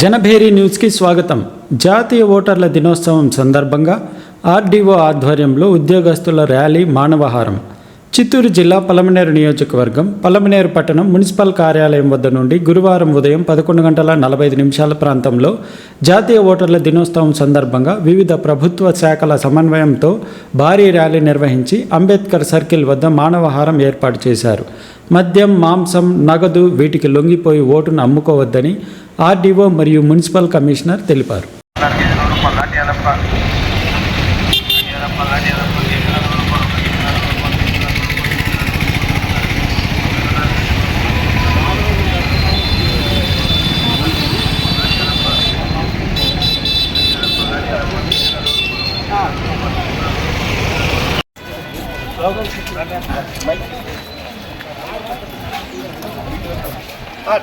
జనభేరి న్యూస్కి స్వాగతం. జాతీయ ఓటర్ల దినోత్సవం సందర్భంగా ఆర్డీఓ ఆధ్వర్యంలో ఉద్యోగస్తుల ర్యాలీ మానవహారం. చిత్తూరు జిల్లా పలమనేరు నియోజకవర్గం పలమనేరు పట్టణం మున్సిపల్ కార్యాలయం వద్ద నుండి గురువారం ఉదయం పదకొండు గంటల నలభై ఐదు నిమిషాల ప్రాంతంలో జాతీయ ఓటర్ల దినోత్సవం సందర్భంగా వివిధ ప్రభుత్వ శాఖల సమన్వయంతో భారీ ర్యాలీ నిర్వహించి అంబేద్కర్ సర్కిల్ వద్ద మానవహారం ఏర్పాటు చేశారు. మద్యం మాంసం నగదు వీటికి లొంగిపోయి ఓటును అమ్ముకోవద్దని ఆర్డీఓ మరియు మున్సిపల్ కమిషనర్ తెలిపారు.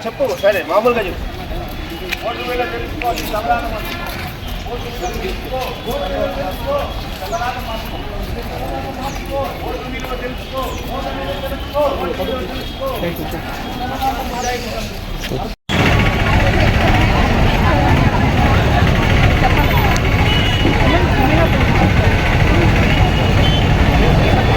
చెప్పుకో సరే మామూలుగా చెప్పు. లాంటి ఎదప్ప లాంటి ఎదప్ప లాంటి ఎదప్ప కేజీల రెండు రూపాయలు కేజీల రెండు రూపాయలు కేజీల రెండు చెప్పు సరే మామూలుగా చెప్పు ఓటు మీద తెలుసుకోవాలి సంబరాలు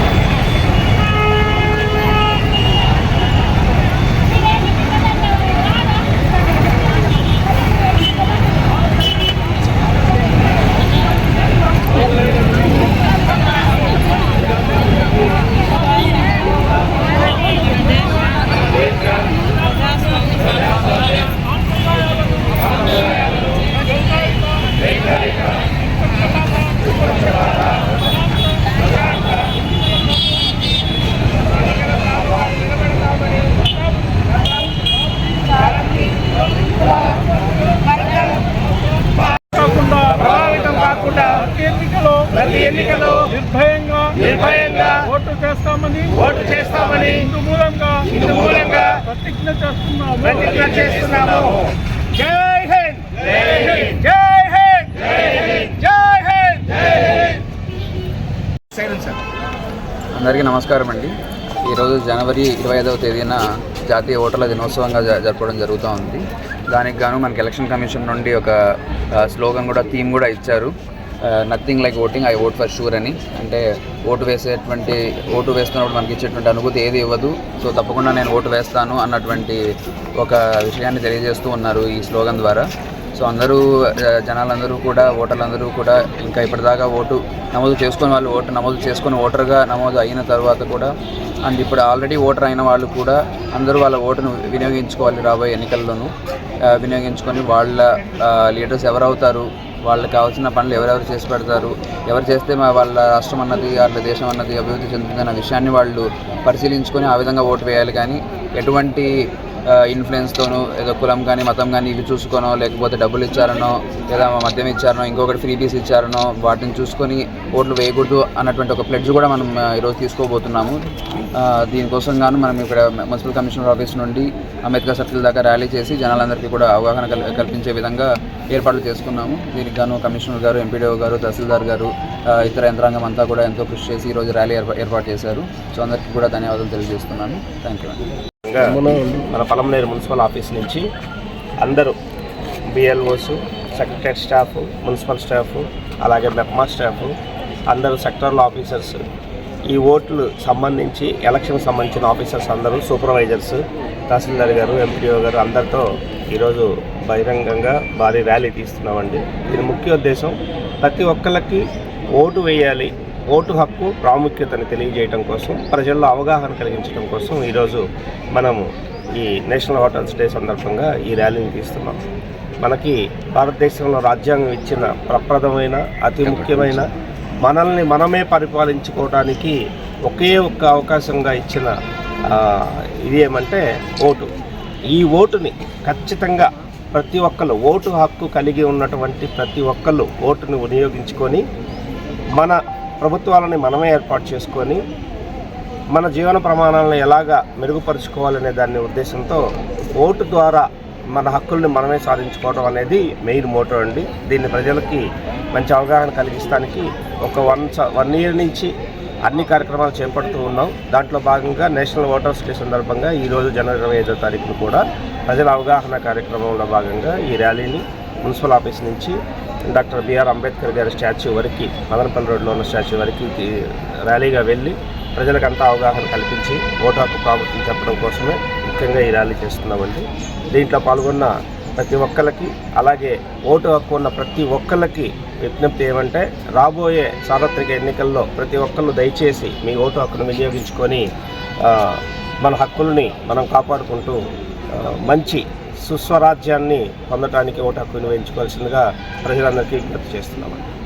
చేస్తున్నాము. జై హింద్. జై హింద్. జై హింద్. జై హింద్. Silence sir. అందరికీ నమస్కారం అండి. ఈరోజు జనవరి ఇరవై ఐదవ తేదీన జాతీయ ఓటర్ల దినోత్సవంగా జ- జరపడం జరుగుతూ ఉంది. దానికి గాను మనకి ఎలక్షన్ కమిషన్ నుండి ఒక స్లోగన్ కూడా థీమ్ కూడా ఇచ్చారు. Nothing like voting I vote for sure అని. అంటే ఓటు వేసేటువంటి ఓటు వేస్తున్నప్పుడు మనకి ఇచ్చేటువంటి అనుభూతి ఏది ఇవ్వదు. సో తప్పకుండా నేను ఓటు వేస్తాను అన్నటువంటి ఒక విషయాన్ని తెలియజేస్తూ ఉన్నారు ఈ స్లోగన్ ద్వారా. సో అందరూ జనాలందరూ కూడా ఓటర్లందరూ కూడా ఇంకా ఇప్పటిదాకా ఓటు నమోదు చేసుకుని వాళ్ళు ఓటు నమోదు చేసుకుని ఓటర్గా నమోదు అయిన తర్వాత కూడా అండ్ ఇప్పుడు ఆల్రెడీ ఓటర్ అయిన వాళ్ళు కూడా అందరూ వాళ్ళ ఓటును వినియోగించుకోవాలి రాబోయే ఎన్నికల్లోనూ. వినియోగించుకొని వాళ్ళ లీడర్స్ ఎవరవుతారు వాళ్ళకి కావాల్సిన పనులు ఎవరెవరు చేసి పెడతారు ఎవరు చేస్తే మా వాళ్ళ రాష్ట్రం అన్నది వాళ్ళ దేశం అన్నది అభివృద్ధి చెందుతుందన్న విషయాన్ని వాళ్ళు పరిశీలించుకొని ఆ విధంగా ఓటు వేయాలి. కానీ ఎటువంటి ఇన్ఫ్లుయెన్స్తోనూ ఏదో కులం కానీ మతం కానీ ఇవి చూసుకోనో లేకపోతే డబ్బులు ఇచ్చారనో లేదా మద్యం ఇచ్చారనో ఇంకొకటి ఫ్రీబీస్ ఇచ్చారనో వాటిని చూసుకొని ఓట్లు వేయకూడదు అన్నటువంటి ఒక ప్లెడ్జ్ కూడా మనం ఈరోజు తీసుకోబోతున్నాము. దీనికోసం గాను మనం ఇక్కడ మున్సిపల్ కమిషనర్ ఆఫీస్ నుండి అంబేద్కర్ సర్కిల్ దాకా ర్యాలీ చేసి జనాలందరికీ కూడా అవగాహన కల్ కల్పించే విధంగా ఏర్పాట్లు చేసుకున్నాము. దీనికి గాను కమిషనర్ గారు ఎంపీడీఓ గారు తహసీల్దార్ గారు ఇతర యంత్రాంగం అంతా కూడా ఎంతో కృషి చేసి ఈరోజు ర్యాలీ ఏర్పా- ఏర్పాటు చేశారు. సో అందరికీ కూడా ధన్యవాదాలు తెలియజేస్తున్నాను. థ్యాంక్ యూ మన పలమనేరు మున్సిపల్ ఆఫీస్ నుంచి అందరూ BLOs secretary staff municipal staff అలాగే మెప్మా స్టాఫ్ అందరూ సెక్టరల్ ఆఫీసర్స్ ఈ ఓట్లు సంబంధించి ఎలక్షన్ సంబంధించిన ఆఫీసర్స్ అందరూ సూపర్వైజర్స్ తహసీల్దార్ గారు ఎంపీఓ గారు అందరితో ఈరోజు బహిరంగంగా భారీ ర్యాలీ తీస్తున్నామండి. దీని ముఖ్య ఉద్దేశం ప్రతి ఒక్కళ్ళకి ఓటు వేయాలి ఓటు హక్కు ప్రాముఖ్యతను తెలియజేయడం కోసం ప్రజల్లో అవగాహన కలిగించడం కోసం ఈరోజు మనము ఈ నేషనల్ హోటల్స్ డే సందర్భంగా ఈ ర్యాలీని తీస్తున్నాం. మనకి భారతదేశంలో రాజ్యాంగం ఇచ్చిన ప్రప్రదమైన అతి ముఖ్యమైన మనల్ని మనమే పరిపాలించుకోవడానికి ఒకే ఒక్క అవకాశంగా ఇచ్చిన ఇది ఏమంటే ఓటు. ఈ ఓటుని ఖచ్చితంగా ప్రతి ఒక్కరు ఓటు హక్కు కలిగి ఉన్నటువంటి ప్రతి ఒక్కళ్ళు ఓటును వినియోగించుకొని మన ప్రభుత్వాలని మనమే ఏర్పాటు చేసుకొని మన జీవన ప్రమాణాలను ఎలాగా మెరుగుపరుచుకోవాలనే దాని ఉద్దేశంతో ఓటు ద్వారా మన హక్కుల్ని మనమే సాధించుకోవడం అనేది మెయిన్ మోటో అండి. దీన్ని ప్రజలకి మంచి అవగాహన కలిగిస్తానికి ఒక వన్ వన్ ఇయర్ నుంచి అన్ని కార్యక్రమాలు చేపడుతూ ఉన్నాం. దాంట్లో భాగంగా నేషనల్ ఓటర్స్ డే సందర్భంగా ఈరోజు జనవరి ఇరవై ఐదో తారీఖున కూడా ప్రజల అవగాహన కార్యక్రమంలో భాగంగా ఈ ర్యాలీని మున్సిపల్ ఆఫీస్ నుంచి డాక్టర్ బిఆర్ అంబేద్కర్ గారి స్టాచ్యూ వరకు మదనపల్లి రోడ్లో ఉన్న స్టాచ్యూ వరకు ర్యాలీగా వెళ్ళి ప్రజలకంతా అవగాహన కల్పించి ఓటు హక్కు ప్రాముఖ్యం చెప్పడం కోసమే ముఖ్యంగా ఈ ర్యాలీ చేస్తున్నామండి. దీంట్లో పాల్గొన్న ప్రతి ఒక్కరికి అలాగే ఓటు హక్కు ఉన్న ప్రతి ఒక్కరికి విజ్ఞప్తి ఏమంటే రాబోయే సార్వత్రిక ఎన్నికల్లో ప్రతి ఒక్కళ్ళు దయచేసి మీ ఓటు హక్కును వినియోగించుకొని మన హక్కుల్ని మనం కాపాడుకుంటూ మంచి సుస్వరాజ్యాన్ని పొందడానికి ఓటు హక్కును వేయించుకోవాల్సిందిగా ప్రజలందరికీ విజ్ఞప్తి చేస్తున్నామండి